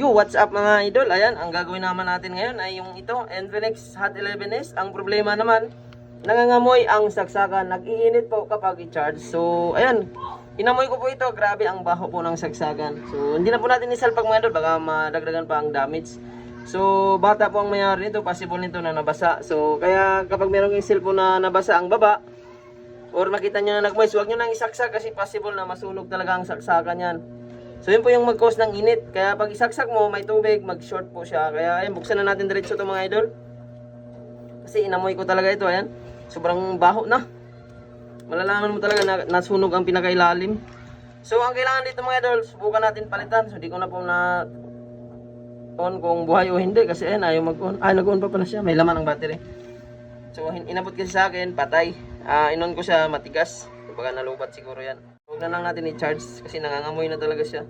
Yo, what's up mga idol? Ayan, ang gagawin naman natin ngayon ay yung ito, Infinix Hot 11S. Ang problema naman, nangangamoy ang saksakan. Nag-iinit po kapag i-charge. So, ayan, inamoy ko po ito. Grabe ang baho po ng saksakan. So, hindi na po natin isalpag mga idol, baka madagdagan pa ang damage. So, bata po ang mayari nito, possible nito na nabasa. So, kaya kapag meron yung cellphone na nabasa ang baba, or makita nyo na nagmoist, huwag nyo nang isaksak kasi possible na masunog talaga ang saksakan yan. So yun po yung mag-cause ng init. Kaya pag isaksak mo, may tubig, mag-short po siya. Kaya ayun, buksan na natin diretso to mga idol. Kasi inamoy ko talaga ito, ayan. Sobrang baho na. Malalaman mo talaga na nasunog ang pinakailalim. So ang kailangan dito mga idol, subukan natin palitan. So di ko na po na on kung buhay o hindi kasi ayun, ayaw mag-on. Ay, nag-on pa pala siya. May laman ang battery. So inabot kasi sa akin, patay. Ah, inon ko siya matigas. Kumbaga nalubat siguro yan. Na lang natin i-charge kasi nangangamoy na talaga siya.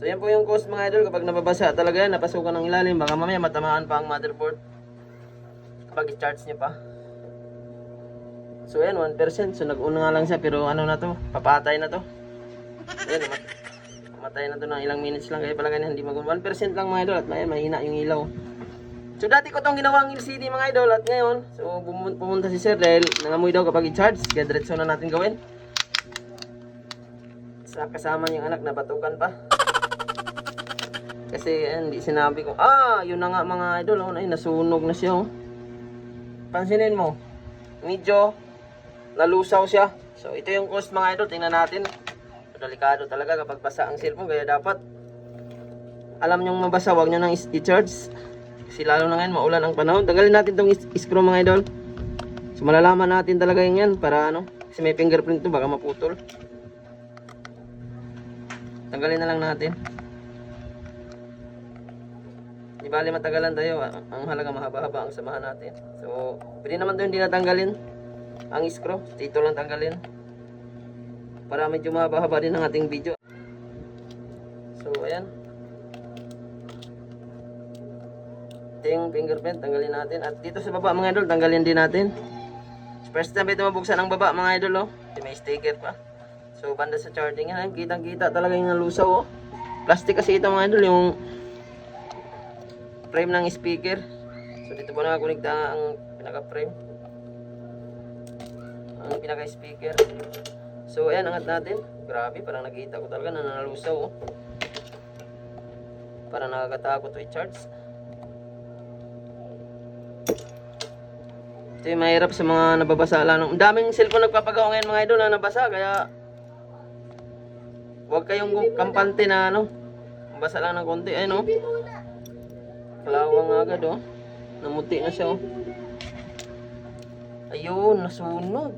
So yan po yung cause mga idol kapag nababasa talaga yan, napasukan ng ilalim, baka mamaya matamaan pa ang motherboard kapag i-charge niya pa. So yan, 1%. So nag-una nga lang siya pero ano na to, papatay na to. Ayan, namat- namatay na to ng ilang minutes lang kaya pala ganyan hindi mag 1% lang mga idol at may mahina yung ilaw. So dati ko tong ginawang LCD mga idol at ngayon, so pumunta si sir dahil nangamoy daw kapag i-charge, kaya diretso na natin gawin. Sa kasama niyang anak na batukan pa. Kasi eh, hindi sinabi ko, ah, yun na nga mga idol, oh, ay nasunog na siya. Oh. Pansinin mo, medyo nalusaw siya. So ito yung cost mga idol, tingnan natin. Delikado talaga kapag basa ang cellphone, kaya dapat alam nyong mabasa, wag nyo nang i-charge. Kasi lalo na ngayon, maulan ang panahon. Tanggalin natin tong is- screw mga idol. So malalaman natin talaga yung yan para ano, kasi may fingerprint to baka maputol. Tanggalin na lang natin. Di bali matagalan tayo. Ang halaga mahaba-haba ang samahan natin. So, pwede naman to hindi natanggalin. Ang screw, dito lang tanggalin. Para medyo mahaba-haba din ang ating video. So, ayan. Ito yung fingerprint, tanggalin natin. At dito sa baba mga idol, tanggalin din natin. First time ito mabuksan ang baba mga idol, oh. May sticker pa. So, banda sa charging yan, kitang-kita talaga yung nalusaw, oh. Plastic kasi ito mga idol, yung frame ng speaker. So, dito po nakakonekta ang pinaka-frame. Ang pinaka-speaker. So, ayan, angat natin. Grabe, parang nakita ko talaga na nalusaw, oh. Parang nakakatakot to i-charge. Ito yung mahirap sa mga nababasa. Ang daming cellphone nagpapagawa ngayon mga idol na nabasa, kaya Huwag kayong kampante na ano. Basa lang ng konti. Ayun oh. Kalawang agad oh. Namuti na siya oh. Ayun, nasunog.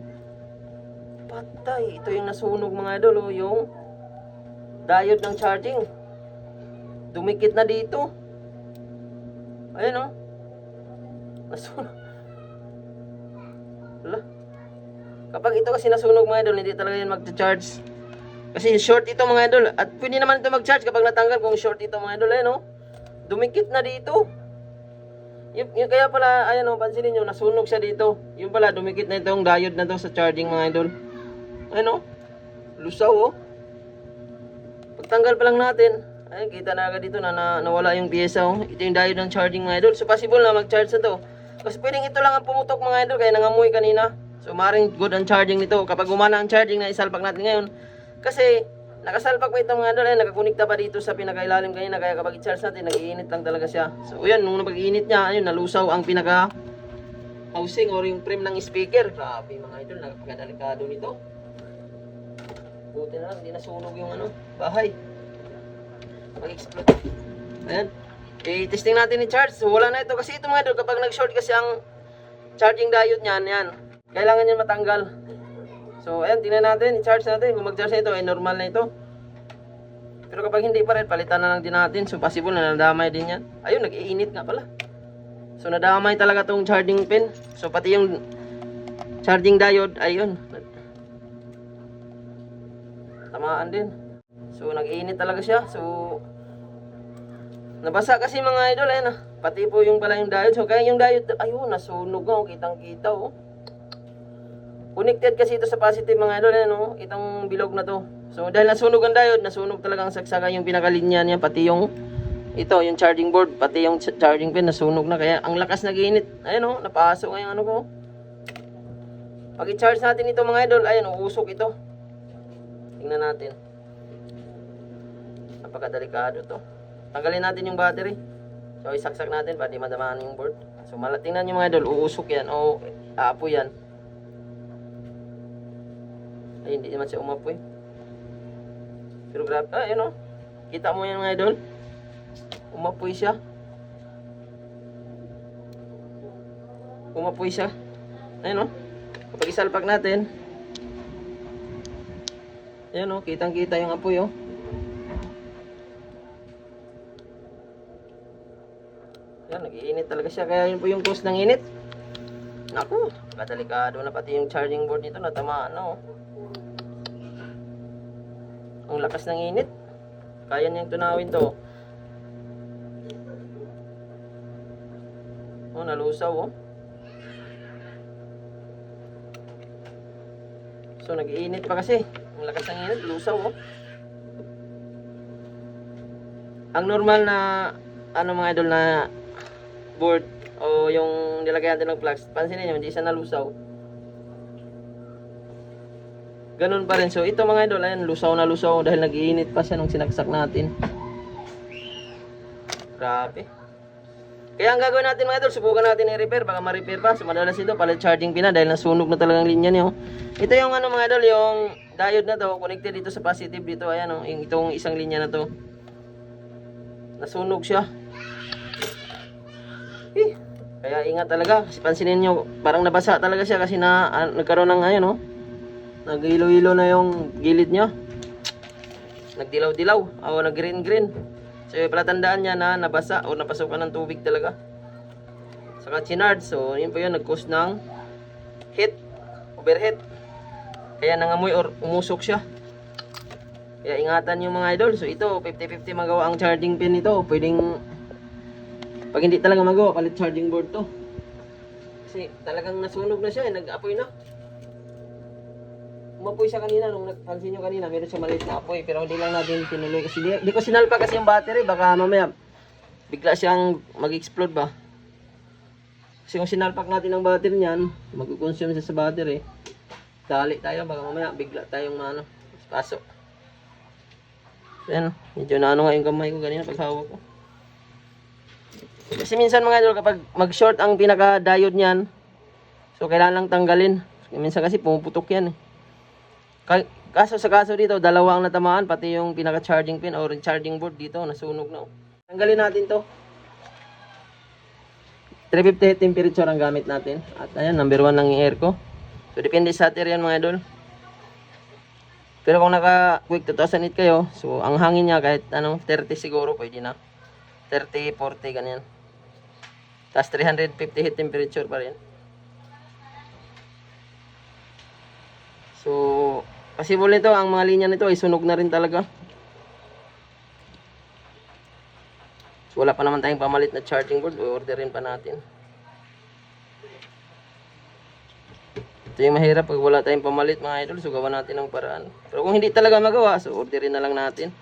Patay. Ito yung nasunog mga idol oh. Yung diode ng charging. Dumikit na dito. Ayun oh. Nasunog. Wala. Kapag ito kasi nasunog mga idol, hindi talaga yan mag-charge. Kasi short ito mga idol. At pwede naman ito mag-charge kapag natanggal kung short ito mga idol. Ayan o. Dumikit na dito. Yung, yung kaya pala, ayan o, pansinin nyo, nasunog siya dito. Yung pala, dumikit na itong diode na to sa charging mga idol. Ayan o. Lusaw o. Pagtanggal pa lang natin, ay kita na agad dito na, na nawala yung pyesa o. Ito yung diode ng charging mga idol. So possible na mag-charge na to. Kasi pwedeng ito lang ang pumutok mga idol, kaya nangamoy kanina. So maring good ang charging nito. Kapag gumana ang charging na isalpak natin ngayon, kasi nakasalpak pa itong mga idol, ay nakakunikta pa dito sa pinakailalim kanina, kaya kapag i-charge natin, nag-iinit lang talaga siya. So yan, nung napag-iinit niya, ayun, nalusaw ang pinaka housing or yung frame ng speaker. Grabe mga idol, napakadelikado nito. Buti na lang, hindi nasunog yung ano, bahay. Mag-explode. Ayan. I-testing natin yung charge. So, wala na ito. Kasi ito mga idol, kapag nag-short kasi ang charging diode niyan, yan. Kailangan yan matanggal. So, ayan, tingnan natin, i-charge natin. Kung mag-charge na ito, ay normal na ito. Pero kapag hindi pa rin, palitan na lang din natin. So, possible na nadamay din yan. Ayun, nag-iinit nga pala. So, nadamay talaga tong charging pin. So, pati yung charging diode, ayun. Tamaan din. So, nag-iinit talaga siya. So, nabasa kasi mga idol, ayun ah. Pati po yung pala yung diode. So, kaya yung diode, ayun, nasunog nga, oh, kitang-kita, oh. Connected kasi ito sa positive mga idol, ano, itong bilog na to. So dahil nasunog ang diode, nasunog talaga ang saksakan yung pinakalinya niya, pati yung ito, yung charging board, pati yung ch- charging pin, nasunog na. Kaya ang lakas nag-init. Ayun o, napasok nga yung ano ko. Pag i-charge natin ito mga idol, ayun, uusok ito. Tingnan natin. Napakadelikado to. Tanggalin natin yung battery. So, isaksak natin para di madamaan yung board. So, tingnan nyo mga idol, uusok yan o aapoy yan. Ay, hindi naman siya umapoy. Pero grabe, ah, yun o. Kita mo yan mga idol? Umapoy siya. Umapoy siya. Ayun o. Kapag isalpak natin, Ayan o, kitang kita yung apoy oh. Yan, nag-iinit talaga siya. Kaya yun po yung cause ng init. Naku, kadelikado na pati yung charging board nito natamaan na oh. Ang lakas ng init. Kaya niyang tunawin to. Oh, nalusaw oh. So, nag-iinit pa kasi. Ang lakas ng init, lusaw oh. Ang normal na ano mga idol na board o yung nilagay natin ng plugs, pansinin nyo, hindi siya nalusaw. Ganun pa rin. So, ito mga idol, ayan, lusaw na lusaw dahil nag-iinit pa siya nung sinaksak natin. Grabe. Kaya ang gagawin natin mga idol, subukan natin i-repair, baka ma-repair pa. So, madalas ito, palit charging pin na dahil nasunog na talagang linya niyo. Ito yung ano mga idol, yung diode na to, connected dito sa positive dito, ayan oh, yung itong isang linya na to. Nasunog siya. Eh, kaya ingat talaga, kasi pansinin nyo, parang nabasa talaga siya kasi na, ah, nagkaroon ng ayun oh, nag-ilo-ilo na yung gilid niya. Nagdilaw-dilaw, o nag-green-green. So, palatandaan niya na nabasa o napasukan ng tubig talaga. Saka chinard, so yun po yun, nag-cause ng heat, overheat. Kaya nangamoy or umusok siya. Kaya ingatan yung mga idol. So ito, 50-50 magawa ang charging pin nito. Pwedeng, pag hindi talaga magawa, palit charging board to. Kasi talagang nasunog na siya, eh. nag-apoy na. Umapoy siya kanina, nung nagpansin nyo kanina, meron siya maliit na apoy. Pero hindi lang natin tinuloy kasi di, di ko sinalpa kasi yung battery. Baka mamaya, bigla siyang mag-explode ba. Kasi kung sinalpak natin ang battery niyan, mag-consume siya sa battery. Dali tayo, baka mamaya bigla tayong ano, pasok. So, yan, medyo naano nga yung kamay ko kanina pag hawak ko. Kasi minsan mga idol, kapag mag-short ang pinaka-diode niyan, so kailangan lang tanggalin. Minsan kasi pumuputok yan eh. Ka- Kaso sa kaso dito, dalawa ang natamaan, pati yung pinaka-charging pin or charging board dito, nasunog na. oh. Tanggalin natin to. 350 temperature ang gamit natin. At ayan, number 1 lang yung air ko. So, depende sa atin yan mga idol. Pero kung naka quick 2008 kayo, so ang hangin niya kahit anong 30 siguro pwede na. 30, 40, ganyan. Tapos 350 heat temperature pa rin. So, possible nito, ang mga linya nito ay sunog na rin talaga. So, wala pa naman tayong pamalit na charging board, orderin pa natin. Ito yung mahirap pag wala tayong pamalit mga idol, so gawa natin ng paraan. Pero kung hindi talaga magawa, so orderin na lang natin.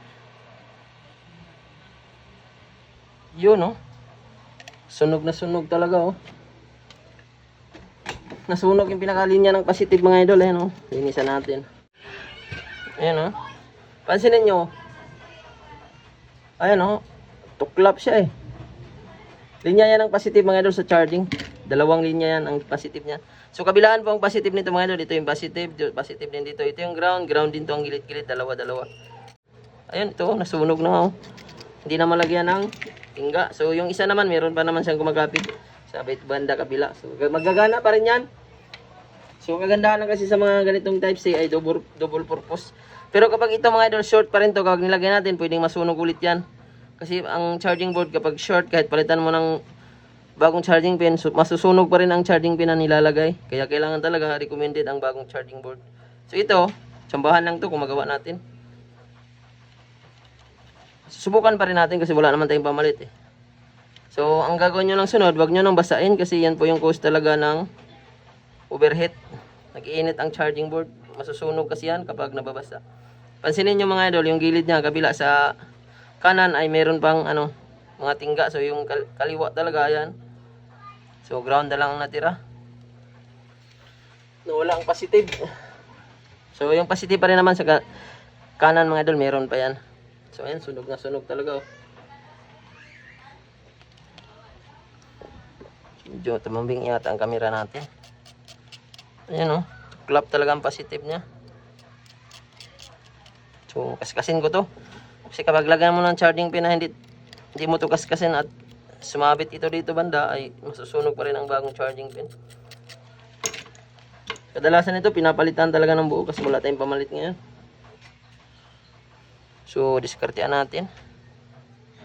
Yun oh. Sunog na sunog talaga oh. Nasunog yung pinakalinya ng positive mga idol, ayan oh. Linisan natin. Ayan oh. Pansinin nyo. Ayan oh. Tuklap siya eh. Linya yan ang positive mga idol sa charging. Dalawang linya yan ang positive niya. So kabilaan po ang positive nito mga idol. Ito yung positive, dito, positive din dito. Ito yung ground, ground din to ang gilid-gilid, dalawa-dalawa. Ayun, ito, nasunog na oh. Hindi na malagyan ng tingga. So yung isa naman, meron pa naman siyang gumagapit sa banda kabila. So magagana pa rin yan. So kagandahan lang kasi sa mga ganitong type C ay double, double purpose. Pero kapag ito mga idol short pa rin to, kapag nilagay natin, pwedeng masunog ulit yan. Kasi ang charging board kapag short, kahit palitan mo ng bagong charging pin, masusunog pa rin ang charging pin na nilalagay. Kaya kailangan talaga recommended ang bagong charging board. So ito, tsambahan lang to kung magawa natin. Susubukan pa rin natin kasi wala naman tayong pamalit eh. So, ang gagawin nyo ng sunod, wag nyo nang basain kasi yan po yung cause talaga ng overheat. Nag-iinit ang charging board. Masusunog kasi yan kapag nababasa. Pansinin nyo mga idol, yung gilid niya, kabila sa kanan ay meron pang ano, mga tingga. So yung kal- kaliwa talaga yan. So ground na lang ang natira. Nawala ang positive. So yung positive pa rin naman sa ka- kanan mga idol, meron pa yan. So ayan, sunog na sunog talaga oh. Medyo tumambing yata ang camera natin. Ayan oh, clap talaga ang positive niya. So kaskasin ko to. Kasi kapag lagyan mo ng charging pin na hindi, hindi mo to kaskasin at sumabit ito dito banda ay masusunog pa rin ang bagong charging pin. Kadalasan ito pinapalitan talaga ng buo kasi wala tayong pamalit ngayon. So, diskartean natin.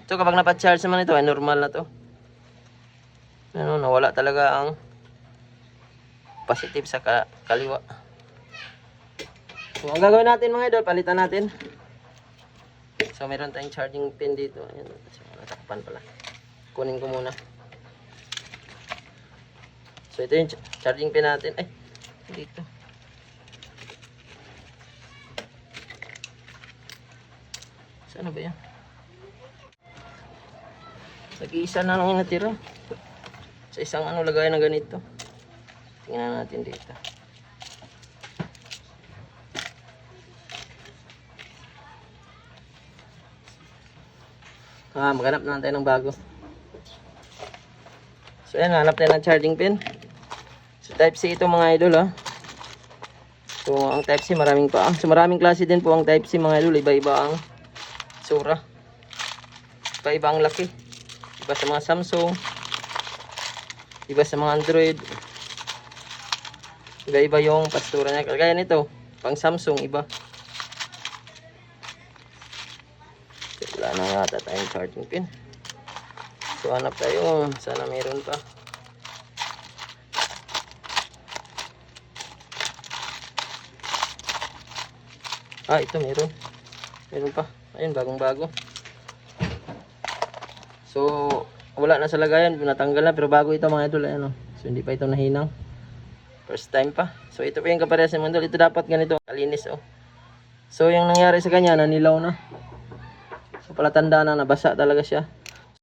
Ito kapag napacharge naman ito ay normal na to. Ano, nawala talaga ang positive sa ka- kaliwa. So, ang gagawin natin mga idol, palitan natin. So, meron tayong charging pin dito. Ayan, so, natakpan pala. Kunin ko muna. So, ito yung ch- charging pin natin. Ay, dito. Saan ba yan? Nag-iisa na lang natira. Sa isang ano lagay na ganito. Tingnan natin dito. Ah, maghanap na tayo ng bago. So, ayan, hanap tayo ng charging pin. So, type C ito mga idol, ha. So, ang type C, maraming pa. So, maraming klase din po ang type C mga idol. Iba-iba ang sura. Iba-iba ang laki. Iba sa mga Samsung. Iba sa mga Android. Iba-iba yung pastura niya. Kagaya nito, pang Samsung, iba. Wala na yata tayong charging pin. So, hanap tayo. Sana meron pa. Ah, ito meron. Meron pa. Ayun, bagong bago. So, wala na sa lagayan. Natanggal na. Pero bago ito mga idol. Ayan, oh. So, hindi pa ito nahinang. First time pa. So, ito pa yung kaparehas ng idol. Ito dapat ganito. Kalinis, oh. So, yung nangyari sa kanya, nanilaw na. So, palatanda na. Nabasa talaga siya.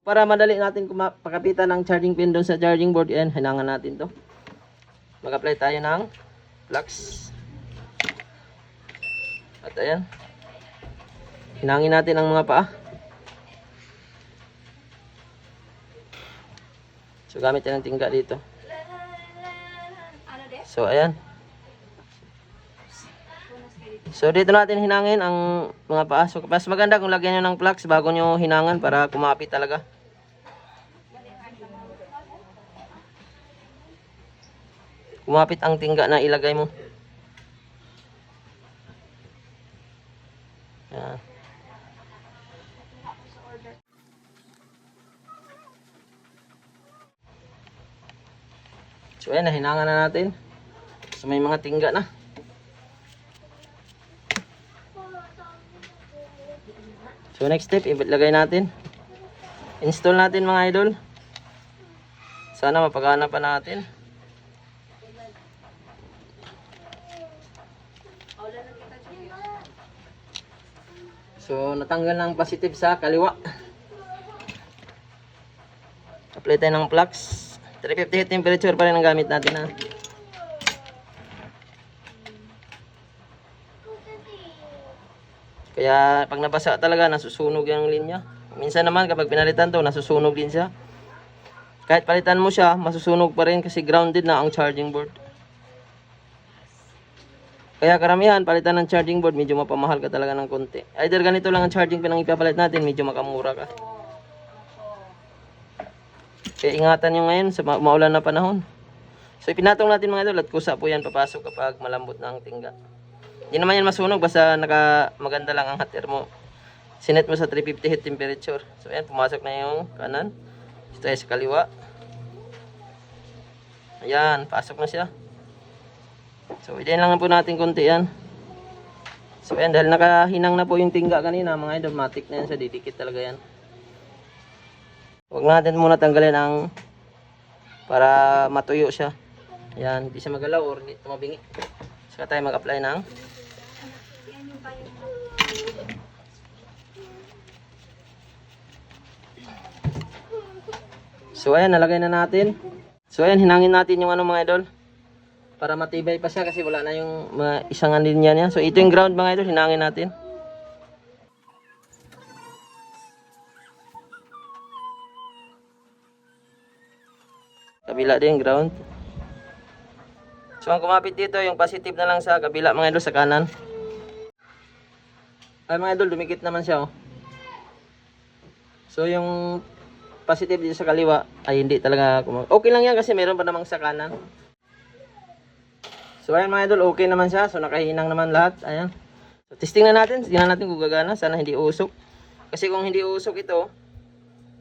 Para madali natin pakapitan ng charging pin doon sa charging board. Yan, hinangan natin to. Mag-apply tayo ng flux. At ayan. Hinangin natin ang mga paa. So gamit tayo ng tingga dito. So ayan. So dito natin hinangin ang mga paa. So mas maganda kung lagyan nyo ng flux bago nyo hinangan para kumapit talaga. Kumapit ang tingga na ilagay mo. Yan. So ayan, nahinangan na natin. May mga tingga na. So next step, ilagay natin. Install natin mga idol. Sana mapagana pa natin. So natanggal na ang positive sa kaliwa. Apply tayo ng flux. 350 heat temperature pa rin ang gamit natin ha. Kaya pag nabasa talaga, nasusunog yung linya. Minsan naman kapag pinalitan to, nasusunog din siya. Kahit palitan mo siya, masusunog pa rin kasi grounded na ang charging board. Kaya karamihan, palitan ng charging board, medyo mapamahal ka talaga ng konti. Either ganito lang ang charging pin ang ipapalit natin, medyo makamura ka. Kaya ingatan nyo ngayon sa ma- maulan na panahon. So ipinatong natin mga idol at kusa po yan papasok kapag malambot na ang tingga. Hindi naman yan masunog basta naka maganda lang ang hot air mo. Sinet mo sa 350 heat temperature. So ayan, pumasok na yung kanan. Ito tayo sa kaliwa. Ayan, pasok na siya. So idayin lang po natin konti yan. So ayan, dahil nakahinang na po yung tingga kanina mga idol, matik na yan sa didikit talaga yan. Huwag natin muna tanggalin ang para matuyo siya. Ayan, hindi siya magalaw or tumabingi. Saka tayo mag-apply ng So ayan, nalagay na natin. So ayan, hinangin natin yung ano mga idol. Para matibay pa siya kasi wala na yung mga isang linya niya. So ito yung ground mga idol, hinangin natin. Kabila din ground. So ang kumapit dito, yung positive na lang sa kabila mga idol sa kanan. Ay mga idol, dumikit naman siya oh. So yung positive dito sa kaliwa ay hindi talaga kuma- Okay lang yan kasi meron pa namang sa kanan. So ayan mga idol, okay naman siya. So nakahinang naman lahat. Ayan. So testing na natin, tingnan natin kung gagana. Sana hindi usok. Kasi kung hindi usok ito,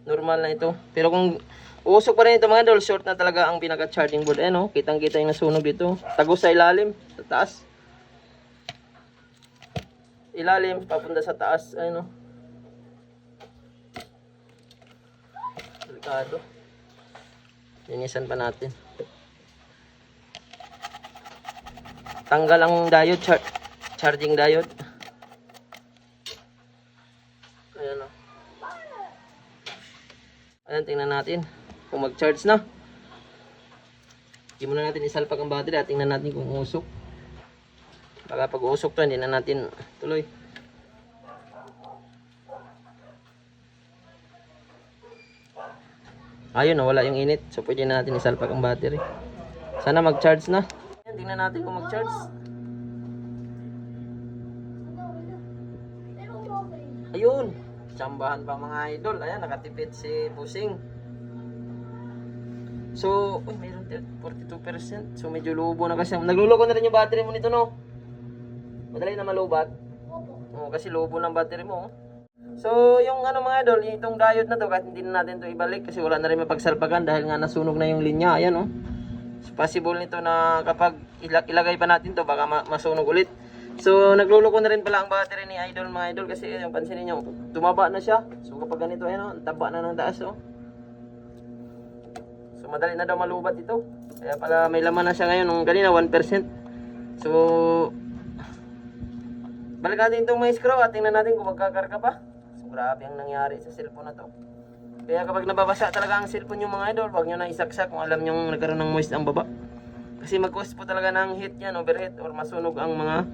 normal na ito. Pero kung usok pa rin ito mga idol, short na talaga ang pinaka-charging board. Ayan oh, kitang kita yung nasunog dito. Tagos sa ilalim, sa taas. Ilalim, papunta sa taas. Ayan oh. Delikado. Linisan pa natin. Tanggal ang diode, char charging diode. Ayan o. Ayan, tingnan natin kung mag-charge na. Hindi muna natin isalpak ang battery at tingnan natin kung usok. Baka pag usok to, hindi na natin tuloy. Ayun, nawala yung init. So, pwede na natin isalpak ang battery. Sana mag-charge na. Ayan, tingnan natin kung mag-charge. Ayun. Tsambahan pa mga idol. Ayan, nakatipid si Pusing. So, uy, mayroon 42%. So, medyo lubo na kasi. Nagluloko na rin yung battery mo nito, no? Madali na malubat. Oo, kasi lubo ng battery mo. oh. So, yung ano mga idol, itong diode na to, kahit hindi na natin to ibalik kasi wala na rin mapagsalpagan dahil nga nasunog na yung linya. Ayan, oh. So, possible nito na kapag ila- ilagay pa natin to, baka ma- masunog ulit. So, nagluloko na rin pala ang battery ni idol mga idol kasi yung pansinin nyo, tumaba na siya. So, kapag ganito, ayan, oh, ang taba na ng taas, oh. So, madali na daw malubat ito. Kaya pala may laman na siya ngayon. Nung kanina, 1%. So, balik natin itong may screw at tingnan natin kung magkakarga pa. Grabe ang nangyari sa cellphone na to. Kaya kapag nababasa talaga ang cellphone yung mga idol, huwag nyo na isaksak kung alam nyo nagkaroon ng moist ang baba. Kasi mag-cause po talaga ng heat yan, overheat, or masunog ang mga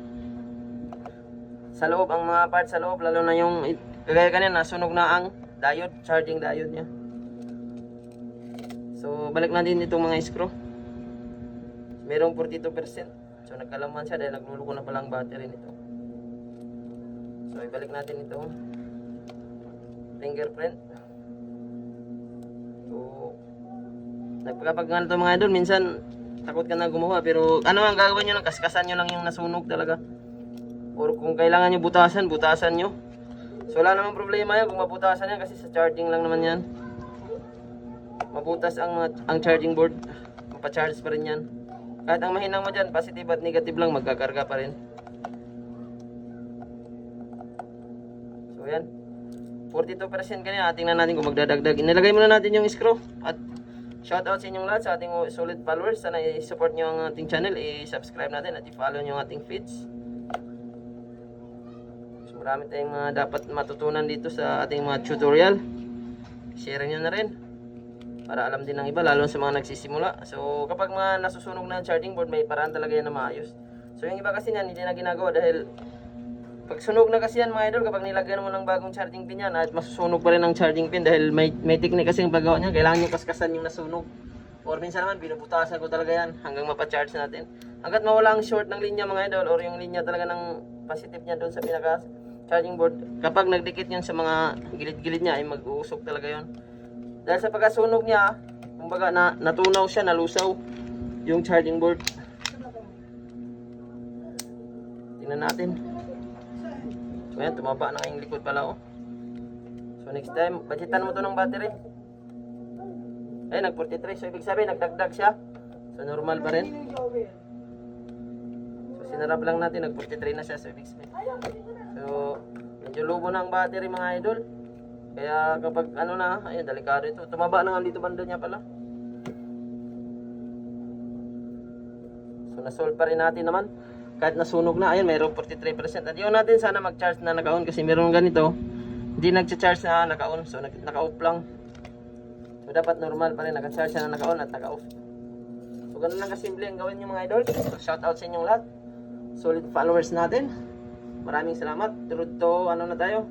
sa loob, ang mga parts sa loob, lalo na yung, kagaya kanina, nasunog na ang diode, charging diode niya. So, balik natin itong mga screw. Merong 42%. So, nagkalaman siya dahil nagluluko na pala ang battery nito. So, ibalik natin ito. Fingerprint. So, kapag nga ito mga idol, minsan takot ka na gumawa. Pero ano ang gagawin nyo lang, kaskasan nyo lang yung nasunog talaga. Or kung kailangan nyo butasan, butasan nyo. So, wala namang problema yan kung mabutasan yan kasi sa charging lang naman yan mabutas ang ang charging board mapa-charge pa rin yan kahit ang mahinang mo dyan positive at negative lang magkakarga pa rin so yan 42% kanina tingnan natin kung magdadagdag. Inilagay muna natin yung screw. At shout out sa inyong lahat sa ating solid followers. Sana i-support nyo ang ating channel. I-subscribe natin at i-follow nyo ang ating feeds. So marami tayong mga dapat matutunan dito sa ating mga tutorial. Share nyo na rin. Para alam din ng iba lalo sa mga nagsisimula. So kapag mga nasusunog na ang charging board may paraan talaga yan na maayos. So yung iba kasi niyan hindi na ginagawa dahil pag sunog na kasi yan mga idol kapag nilagyan mo ng bagong charging pin yan at masusunog pa rin ang charging pin dahil may, may technique kasi yung paggawa niya kailangan yung kaskasan yung nasunog or minsan naman binubutasan ko talaga yan hanggang mapacharge natin hanggat mawala ang short ng linya mga idol or yung linya talaga ng positive niya doon sa pinaka charging board kapag nagdikit yun sa mga gilid-gilid niya ay mag-uusok talaga yon dahil sa pagkasunog niya, kumbaga na, natunaw siya, nalusaw yung charging board. Tingnan natin. So yan, tumaba na yung likod pala oh. So next time, budgetan mo to ng battery. Ay, nag 43. So ibig sabihin, nagdagdag siya. So normal pa rin. So sinarap lang natin, nag 43 na siya. So ibig sabihin. So, medyo lubo na ang battery mga idol. Kaya kapag ano na, ayun, delikado ito. Tumaba na nga dito banda niya pala. So, nasolve pa rin natin naman. Kahit nasunog na, ayun, mayroong 43%. At yun natin sana mag-charge na naka-on kasi meron ganito. Hindi nag-charge na naka-on. So, nag- naka-off lang. So, dapat normal pa rin. Naka-charge siya na naka-on at naka-off. So, ganun lang kasimple ang gawin nyo mga idol. So, shout out sa inyong lahat. Solid followers natin. Maraming salamat. Through to, ano na tayo?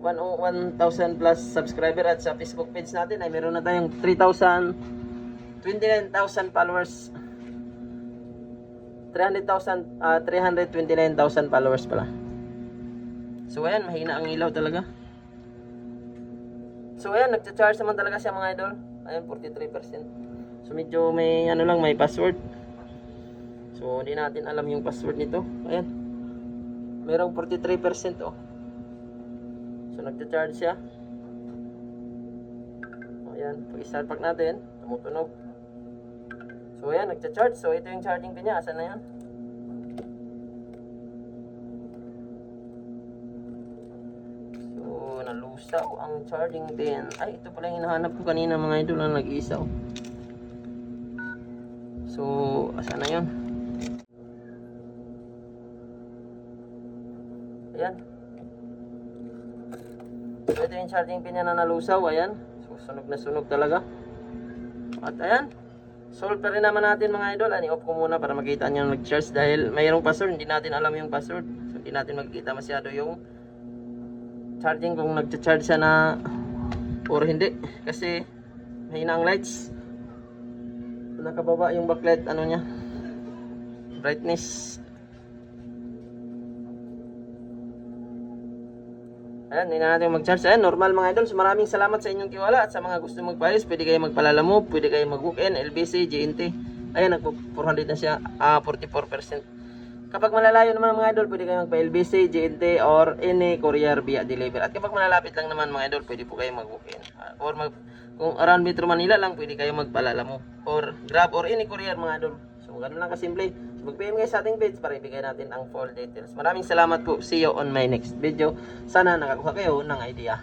1,000 plus subscriber at sa Facebook page natin ay meron na tayong 3,000 29,000 followers 300,000 ah, 329,000 followers pala. So ayan mahina ang ilaw talaga. So ayan nagcha-charge naman talaga siya mga idol. Ayan 43% so medyo may ano lang may password. So hindi natin alam yung password nito. Ayan. Merong 43% oh. So nagcha-charge siya. O yan, pag start pack natin, tumutunog. So ayan, nagcha-charge. So ito yung charging pin niya. Asan na yan? So nalusaw ang charging pin. Ay, ito pala yung hinahanap ko kanina mga idol na nag-isaw. So, asan na yun? Ayan. So ito yung charging pin niya na nalusaw, ayan. So sunog na sunog talaga. At ayan. Solve pa rin naman natin mga idol. Ani off ko muna para makita niyo na nag-charge dahil mayroong password, hindi natin alam yung password. So hindi natin makikita masyado yung charging kung nagcha-charge siya na or hindi kasi mahina ang lights. Nakababa yung backlight ano niya. Brightness Ayan, hindi na natin mag-charge. Ayan, normal mga idol. Maraming salamat sa inyong tiwala at sa mga gusto magpaayos. Pwede kayo magpalalamo, pwede kayo mag-book-in, LBC, GNT. Ayan, nagpo-400 na siya, ah 44%. Kapag malalayo naman mga idol, pwede kayo magpa-LBC, GNT, or any courier via deliver. At kapag malalapit lang naman mga idol, pwede po kayo mag-book-in. Ah, or mag, kung around Metro Manila lang, pwede kayo magpalalamo. Or Grab, or any courier mga idol. So, ganun lang kasimple. Mag-PM kayo sa ating page para ibigay natin ang full details. Maraming salamat po. See you on my next video. Sana nakakuha kayo ng idea.